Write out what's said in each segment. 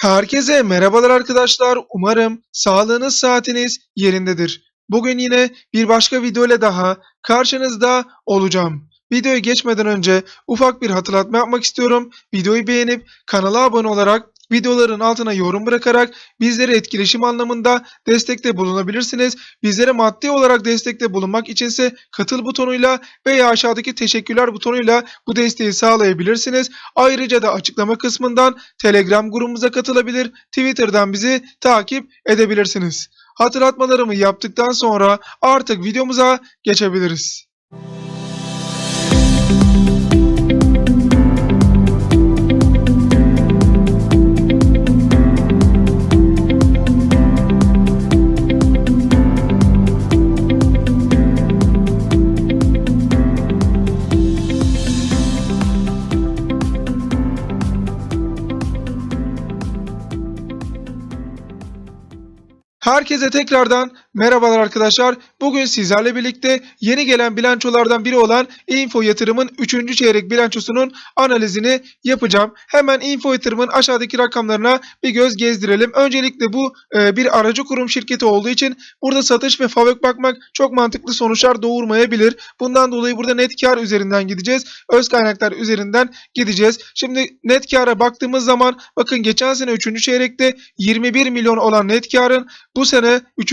Herkese merhabalar arkadaşlar. Umarım sağlığınız saatiniz yerindedir. Bugün yine bir başka video ile daha karşınızda olacağım. Videoya geçmeden önce ufak bir hatırlatma yapmak istiyorum. Videoyu beğenip kanala abone olarak videoların altına yorum bırakarak bizlere etkileşim anlamında destekte bulunabilirsiniz. Bizlere maddi olarak destekte bulunmak içinse katıl butonuyla veya aşağıdaki teşekkürler butonuyla bu desteği sağlayabilirsiniz. Ayrıca da açıklama kısmından Telegram grubumuza katılabilir, Twitter'dan bizi takip edebilirsiniz. Hatırlatmalarımı yaptıktan sonra artık videomuza geçebiliriz. Herkese tekrardan merhabalar arkadaşlar. Bugün sizlerle birlikte yeni gelen bilançolardan biri olan Info Yatırım'ın 3. çeyrek bilançosunun analizini yapacağım. Hemen Info Yatırım'ın aşağıdaki rakamlarına bir göz gezdirelim. Öncelikle bu e, bir aracı kurum şirketi olduğu için burada satış ve fabrik bakmak çok mantıklı sonuçlar doğurmayabilir. Bundan dolayı burada net kar üzerinden gideceğiz. Öz kaynaklar üzerinden gideceğiz. Şimdi net kara baktığımız zaman bakın geçen sene 3. çeyrekte 21 milyon olan net karın bu sene 3.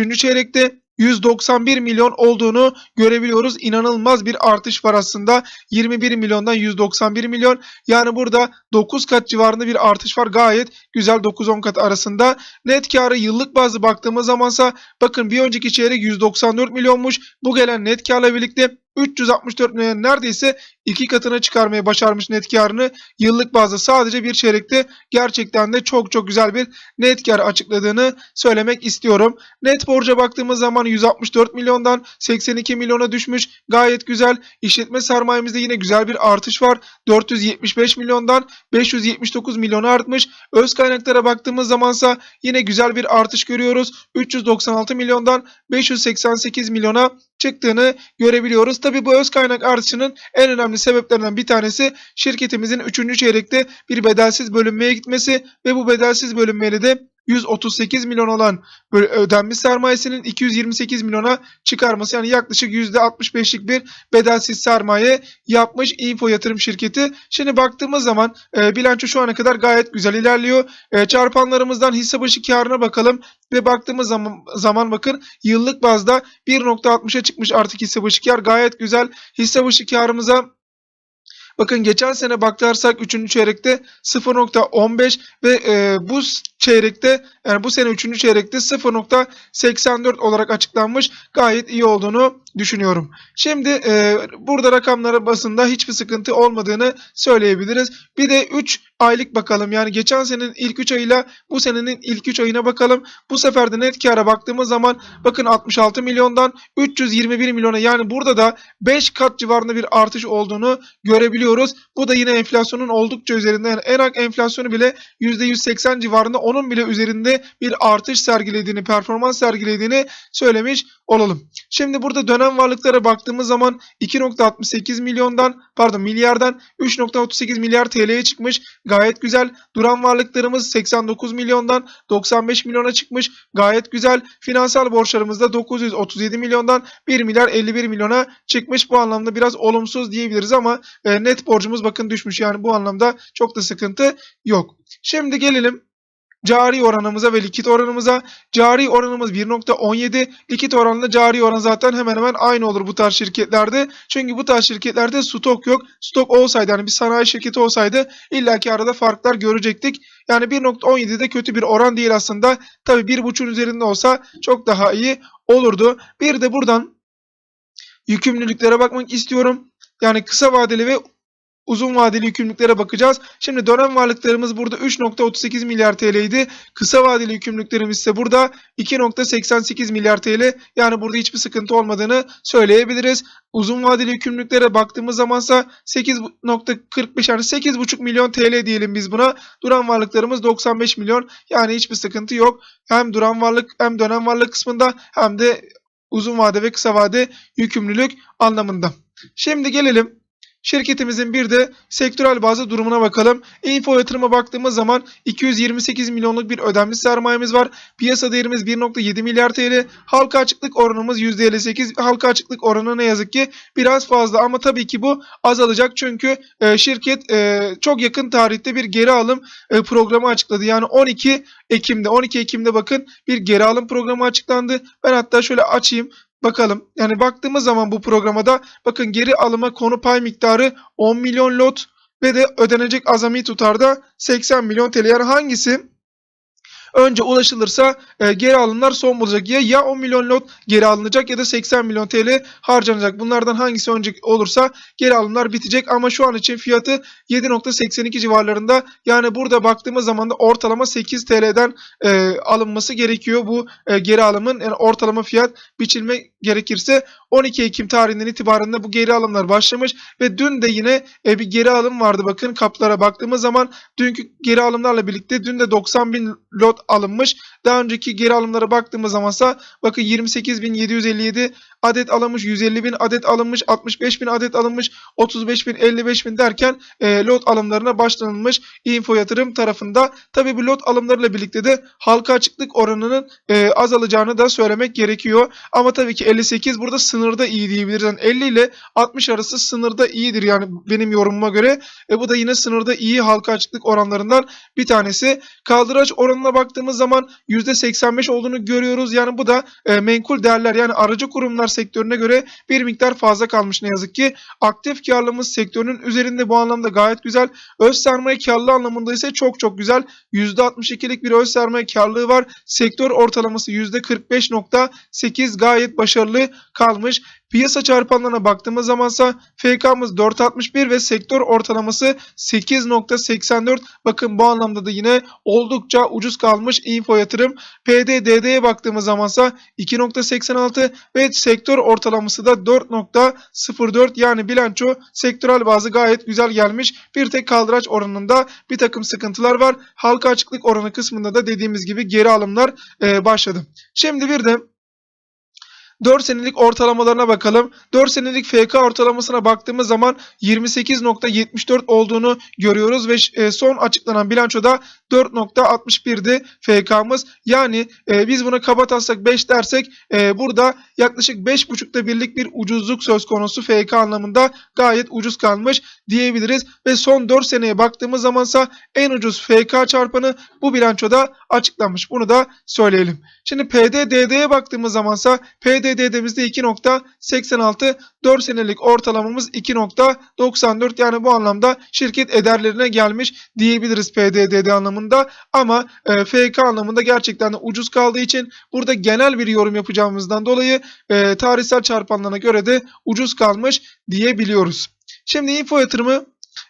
çeyrekte 191 milyon olduğunu görebiliyoruz. İnanılmaz bir artış var aslında. 21 milyondan 191 milyon. Yani burada 9 kat civarında bir artış var. Gayet güzel 9-10 kat arasında. Net karı yıllık bazı baktığımız zamansa bakın bir önceki çeyrek 194 milyonmuş. Bu gelen net karla birlikte 364 milyon neredeyse iki katına çıkarmayı başarmış net karını yıllık bazda sadece bir çeyrekte gerçekten de çok çok güzel bir net kar açıkladığını söylemek istiyorum. Net borca baktığımız zaman 164 milyondan 82 milyona düşmüş. Gayet güzel. İşletme sermayemizde yine güzel bir artış var. 475 milyondan 579 milyona artmış. Öz kaynaklara baktığımız zamansa yine güzel bir artış görüyoruz. 396 milyondan 588 milyona çıktığını görebiliyoruz. Tabi bu öz kaynak artışının en önemli sebeplerinden bir tanesi şirketimizin 3. çeyrekte bir bedelsiz bölünmeye gitmesi ve bu bedelsiz bölünmeyle de 138 milyon olan ödenmiş sermayesinin 228 milyona çıkarması yani yaklaşık %65'lik bir bedelsiz sermaye yapmış Info Yatırım Şirketi. Şimdi baktığımız zaman e, bilanço şu ana kadar gayet güzel ilerliyor. E, çarpanlarımızdan hisse başı karına bakalım ve baktığımız zaman, zaman bakın yıllık bazda 1.60'a çıkmış artık hisse başı kar gayet güzel. Hisse başı karımıza Bakın geçen sene bakarsak 3. çeyrekte 0.15 ve e, bu çeyrekte yani bu sene 3. çeyrekte 0.84 olarak açıklanmış. Gayet iyi olduğunu düşünüyorum. Şimdi e, burada rakamlara basında hiçbir sıkıntı olmadığını söyleyebiliriz. Bir de 3 aylık bakalım. Yani geçen senenin ilk 3 ayıyla bu senenin ilk 3 ayına bakalım. Bu sefer de net kâra baktığımız zaman bakın 66 milyondan 321 milyona yani burada da 5 kat civarında bir artış olduğunu görebiliyoruz. Bu da yine enflasyonun oldukça üzerinde yani en enflasyonu bile %180 civarında onun bile üzerinde bir artış sergilediğini, performans sergilediğini söylemiş olalım. Şimdi burada dönem varlıklara baktığımız zaman 2.68 milyondan pardon milyardan 3.38 milyar TL'ye çıkmış. Gayet güzel. Duran varlıklarımız 89 milyondan 95 milyona çıkmış. Gayet güzel. Finansal borçlarımız da 937 milyondan 1 milyar 51 milyona çıkmış. Bu anlamda biraz olumsuz diyebiliriz ama e, net borcumuz bakın düşmüş. Yani bu anlamda çok da sıkıntı yok. Şimdi gelelim cari oranımıza ve likit oranımıza. Cari oranımız 1.17. Likit oranla cari oran zaten hemen hemen aynı olur bu tarz şirketlerde. Çünkü bu tarz şirketlerde stok yok. Stok olsaydı yani bir sanayi şirketi olsaydı illaki arada farklar görecektik. Yani 1.17 de kötü bir oran değil aslında. Tabi 1.5'un üzerinde olsa çok daha iyi olurdu. Bir de buradan yükümlülüklere bakmak istiyorum. Yani kısa vadeli ve uzun vadeli yükümlülüklere bakacağız. Şimdi dönem varlıklarımız burada 3.38 milyar TL idi. Kısa vadeli yükümlülüklerimiz ise burada 2.88 milyar TL. Yani burada hiçbir sıkıntı olmadığını söyleyebiliriz. Uzun vadeli yükümlülüklere baktığımız zamansa 8.45 yani 8.5 milyon TL diyelim biz buna. Duran varlıklarımız 95 milyon. Yani hiçbir sıkıntı yok. Hem duran varlık hem dönem varlık kısmında hem de uzun vade ve kısa vade yükümlülük anlamında. Şimdi gelelim Şirketimizin bir de sektörel bazı durumuna bakalım. Info yatırıma baktığımız zaman 228 milyonluk bir ödemli sermayemiz var. Piyasa değerimiz 1.7 milyar TL. Halka açıklık oranımız %58. Halka açıklık oranı ne yazık ki biraz fazla ama tabii ki bu azalacak çünkü e, şirket e, çok yakın tarihte bir geri alım e, programı açıkladı. Yani 12 Ekim'de 12 Ekim'de bakın bir geri alım programı açıklandı. Ben hatta şöyle açayım bakalım. Yani baktığımız zaman bu programada bakın geri alıma konu pay miktarı 10 milyon lot ve de ödenecek azami tutarda 80 milyon TL. Yani hangisi önce ulaşılırsa e, geri alımlar son bulacak. Ya ya 10 milyon lot geri alınacak ya da 80 milyon TL harcanacak. Bunlardan hangisi önce olursa geri alımlar bitecek ama şu an için fiyatı 7.82 civarlarında. Yani burada baktığımız zaman da ortalama 8 TL'den e, alınması gerekiyor bu e, geri alımın. Yani ortalama fiyat biçilme gerekirse 12 Ekim tarihinden itibaren bu geri alımlar başlamış ve dün de yine e, bir geri alım vardı. Bakın kaplara baktığımız zaman dünkü geri alımlarla birlikte dün de 90 bin lot alınmış. Daha önceki geri alımlara baktığımız zamansa bakın 28.757 adet alınmış, 150 bin adet alınmış, 65 bin adet alınmış, 35 bin, 55 bin derken e, lot alımlarına başlanılmış info yatırım tarafında. Tabi bu lot alımlarıyla birlikte de halka açıklık oranının e, azalacağını da söylemek gerekiyor. Ama tabii ki 58 burada sınırda iyi diyebiliriz. Yani 50 ile 60 arası sınırda iyidir yani benim yorumuma göre. E, bu da yine sınırda iyi halka açıklık oranlarından bir tanesi. Kaldıraç oranına baktığımız zaman %85 olduğunu görüyoruz. Yani bu da e, menkul değerler yani aracı kurumlar sektörüne göre bir miktar fazla kalmış ne yazık ki. Aktif karlılığımız sektörünün üzerinde bu anlamda gayet güzel. Öz sermaye karlılığı anlamında ise çok çok güzel. %62'lik bir öz sermaye karlılığı var. Sektör ortalaması %45.8 gayet başarılı kalmış. Piyasa çarpanlarına baktığımız zamansa FK'mız 4.61 ve sektör ortalaması 8.84. Bakın bu anlamda da yine oldukça ucuz kalmış info yatırım. PDD'ye baktığımız zamansa 2.86 ve sektör ortalaması da 4.04 yani bilanço sektörel bazı gayet güzel gelmiş. Bir tek kaldıraç oranında bir takım sıkıntılar var. Halka açıklık oranı kısmında da dediğimiz gibi geri alımlar e, başladı. Şimdi bir de 4 senelik ortalamalarına bakalım. 4 senelik FK ortalamasına baktığımız zaman 28.74 olduğunu görüyoruz ve e, son açıklanan bilançoda 4.61'di FK'mız. Yani e, biz buna kabataslak 5 dersek e, burada yaklaşık 5.5'ta birlik bir ucuzluk söz konusu FK anlamında gayet ucuz kalmış diyebiliriz. Ve son 4 seneye baktığımız zamansa en ucuz FK çarpanı bu bilançoda açıklanmış. Bunu da söyleyelim. Şimdi PDD'ye baktığımız zamansa PDD'mizde 2.86 4 senelik ortalamamız 2.94 yani bu anlamda şirket ederlerine gelmiş diyebiliriz PDD'de anlamında ama e, FK anlamında gerçekten de ucuz kaldığı için burada genel bir yorum yapacağımızdan dolayı e, tarihsel çarpanlarına göre de ucuz kalmış diyebiliyoruz. Şimdi info yatırımı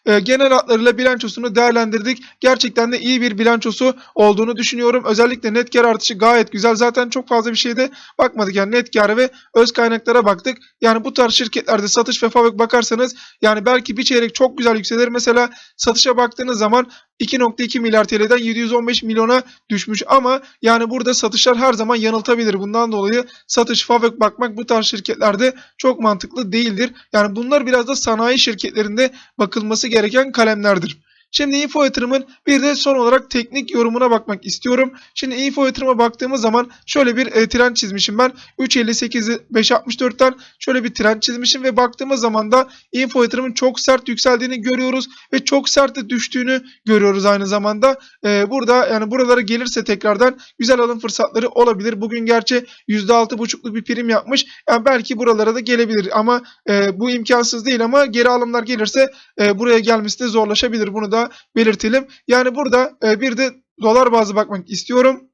e, genel hatlarıyla bilançosunu değerlendirdik. Gerçekten de iyi bir bilançosu olduğunu düşünüyorum. Özellikle net kar artışı gayet güzel. Zaten çok fazla bir şeyde bakmadık. Yani net kar ve öz kaynaklara baktık. Yani bu tarz şirketlerde satış ve fabrik bakarsanız yani belki bir çeyrek çok güzel yükselir. Mesela satışa baktığınız zaman 2.2 milyar TL'den 715 milyona düşmüş ama yani burada satışlar her zaman yanıltabilir. Bundan dolayı satış, fabrik bakmak bu tarz şirketlerde çok mantıklı değildir. Yani bunlar biraz da sanayi şirketlerinde bakılması gereken kalemlerdir. Şimdi info yatırımın bir de son olarak teknik yorumuna bakmak istiyorum. Şimdi info yatırıma baktığımız zaman şöyle bir e, trend çizmişim ben. 3.58'i 5.64'ten şöyle bir trend çizmişim ve baktığımız zaman da info yatırımın çok sert yükseldiğini görüyoruz ve çok sert de düştüğünü görüyoruz aynı zamanda. E, burada yani buralara gelirse tekrardan güzel alım fırsatları olabilir. Bugün gerçi %6.5'luk bir prim yapmış. Yani belki buralara da gelebilir ama e, bu imkansız değil ama geri alımlar gelirse e, buraya gelmesi de zorlaşabilir. Bunu da belirtelim. Yani burada e, bir de dolar bazı bakmak istiyorum.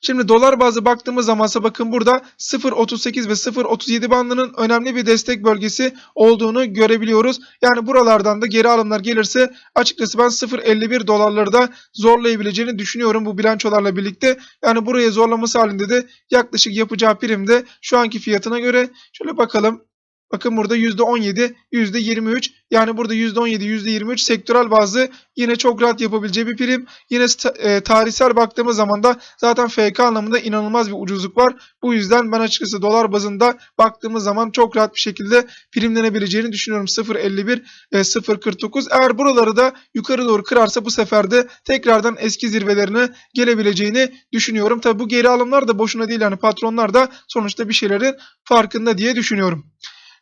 Şimdi dolar bazı baktığımız zamansa bakın burada 0.38 ve 0.37 bandının önemli bir destek bölgesi olduğunu görebiliyoruz. Yani buralardan da geri alımlar gelirse açıkçası ben 0.51 dolarları da zorlayabileceğini düşünüyorum bu bilançolarla birlikte. Yani buraya zorlaması halinde de yaklaşık yapacağı primde şu anki fiyatına göre şöyle bakalım. Bakın burada %17, %23 yani burada %17, %23 sektörel bazı yine çok rahat yapabileceği bir prim. Yine e, tarihsel baktığımız zaman da zaten FK anlamında inanılmaz bir ucuzluk var. Bu yüzden ben açıkçası dolar bazında baktığımız zaman çok rahat bir şekilde primlenebileceğini düşünüyorum. 0.51, e, 0.49. Eğer buraları da yukarı doğru kırarsa bu sefer de tekrardan eski zirvelerine gelebileceğini düşünüyorum. Tabi bu geri alımlar da boşuna değil yani patronlar da sonuçta bir şeylerin farkında diye düşünüyorum.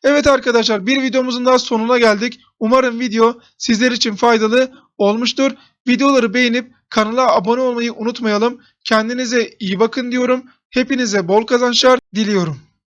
Evet arkadaşlar bir videomuzun daha sonuna geldik. Umarım video sizler için faydalı olmuştur. Videoları beğenip kanala abone olmayı unutmayalım. Kendinize iyi bakın diyorum. Hepinize bol kazançlar diliyorum.